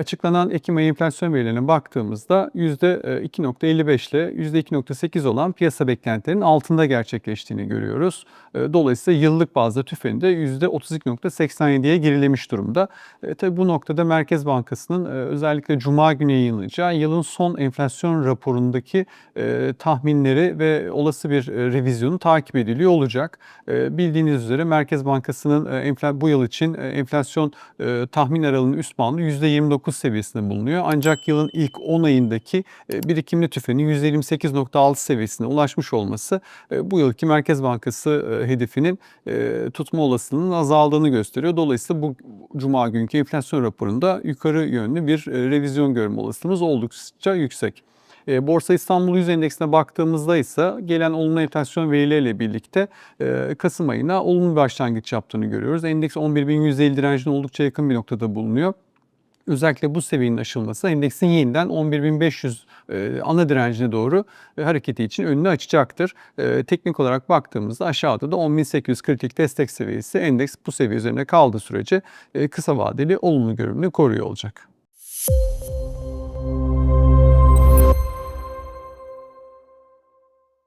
Açıklanan Ekim ayı enflasyon verilerine baktığımızda %2.55 ile %2.8 olan piyasa beklentilerinin altında gerçekleştiğini görüyoruz. E, Dolayısıyla yıllık bazda TÜFE'nin de %32.87'ye gerilemiş durumda. E, tabii bu noktada Merkez Bankası'nın e, özellikle Cuma günü yayınlayacağı yılın son enflasyon raporundaki e, tahminleri ve olası bir e, revizyonu takip ediliyor olacak. E, bildiğiniz üzere Merkez Bankası'nın e, bu yıl için e, enflasyon e, tahmin aralığının üst bandı %29 seviyesinde bulunuyor. Ancak yılın ilk 10 ayındaki e, birikimli tüfenin %28.6 seviyesine ulaşmış olması e, bu yılki Merkez Bankası e, hedefinin tutma olasılığının azaldığını gösteriyor. Dolayısıyla bu Cuma günkü enflasyon raporunda yukarı yönlü bir revizyon görme olasılığımız oldukça yüksek. Borsa İstanbul Yüz Endeksine baktığımızda ise gelen olumlu enflasyon verileriyle birlikte Kasım ayına olumlu bir başlangıç yaptığını görüyoruz. Endeks 11.150 direncine oldukça yakın bir noktada bulunuyor. Özellikle bu seviyenin aşılması endeksin yeniden 11.500 e, ana direncine doğru e, hareketi için önünü açacaktır. E, teknik olarak baktığımızda aşağıda da 10.842 destek seviyesi endeks bu seviye üzerine kaldığı sürece e, kısa vadeli olumlu görünümü koruyor olacak.